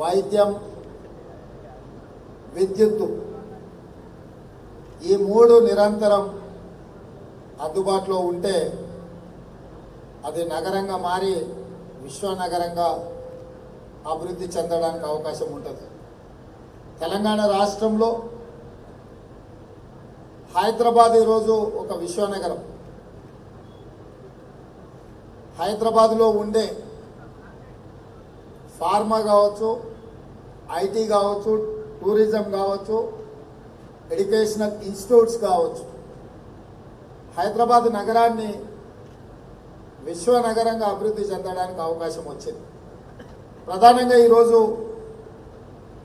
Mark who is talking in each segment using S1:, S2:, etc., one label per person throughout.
S1: వైద్యం విద్యుత్తు ఈ మూడు నిరంతరం అందుబాటులో ఉంటే అది నగరంగా మారి విశ్వనగరంగా అభివృద్ధి చెందడానికి అవకాశం ఉంటుంది. తెలంగాణ రాష్ట్రంలో హైదరాబాద్ ఈరోజు ఒక విశ్వనగరం. హైదరాబాద్లో ఉండే ఫార్మా కావచ్చు ఐటీ కావచ్చు టూరిజం కావచ్చు ఎడ్యుకేషనల్ ఇన్స్టిట్యూట్స్ కావచ్చు. హైదరాబాద్ నగరాన్ని విశ్వనగరంగా అభివృద్ధి చెందడానికి అవకాశం వచ్చింది. ప్రధానంగా ఈరోజు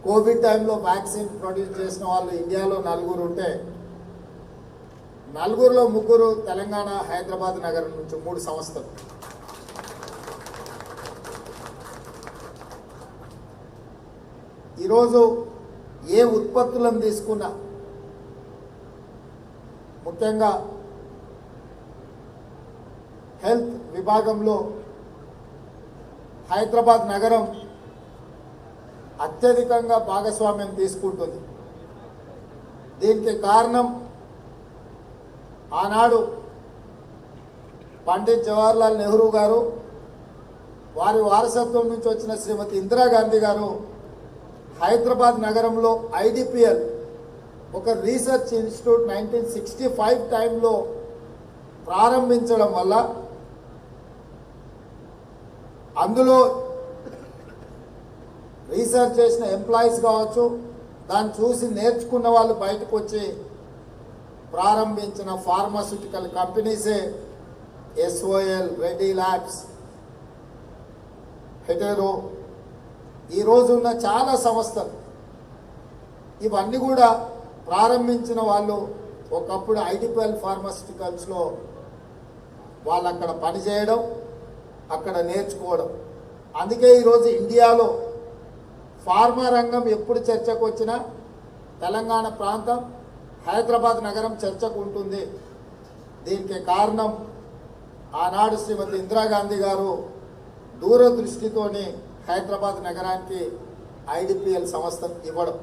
S1: కోవిడ్ టైంలో వ్యాక్సిన్ ప్రొడ్యూస్ చేసిన వాళ్ళు ఇండియాలో నలుగురు ఉంటే నలుగురులో ముగ్గురు తెలంగాణ హైదరాబాద్ నగరం నుంచి మూడు సంస్థలు. ఈరోజు ఏ ఉత్పత్తులను తీసుకున్నా ముఖ్యంగా హెల్త్ విభాగంలో హైదరాబాద్ నగరం అత్యధికంగా భాగస్వామ్యం తీసుకుంటుంది. దీనికి కారణం ఆనాడు పండిత్ జవహర్లాల్ నెహ్రూ గారు వారి వారసత్వం నుంచి వచ్చిన శ్రీమతి ఇందిరాగాంధీ గారు హైదరాబాద్ నగరంలో ఐడిపిఎల్ ఒక research institute nineteen sixty five టైంలో ప్రారంభించడం వల్ల అందులో రీసెర్చ్ చేసిన ఎంప్లాయీస్ కావచ్చు దాన్ని చూసి నేర్చుకున్న వాళ్ళు బయటకు వచ్చి ప్రారంభించిన ఫార్మాస్యూటికల్ కంపెనీసే ఎస్ఓఎల్ రెడ్డి ల్యాబ్స్ హెటెరో ఈరోజు ఉన్న చాలా సంస్థలు. ఇవన్నీ కూడా ప్రారంభించిన వాళ్ళు ఒకప్పుడు ఐడిపిఎల్ ఫార్మాస్యూటికల్స్లో వాళ్ళు అక్కడ పనిచేయడం అక్కడ నేర్చుకోవడం. అందుకే ఈరోజు ఇండియాలో ఫార్మా రంగం ఎప్పుడు చర్చకు వచ్చినా తెలంగాణ ప్రాంతం హైదరాబాద్ నగరం చర్చకు ఉంటుంది. దీనికి కారణం ఆనాడు శ్రీమతి ఇందిరాగాంధీ గారు దూరదృష్టితోనే హైదరాబాద్ నగరానికి ఐడిపిఎల్ సంస్థ ఇవ్వడం.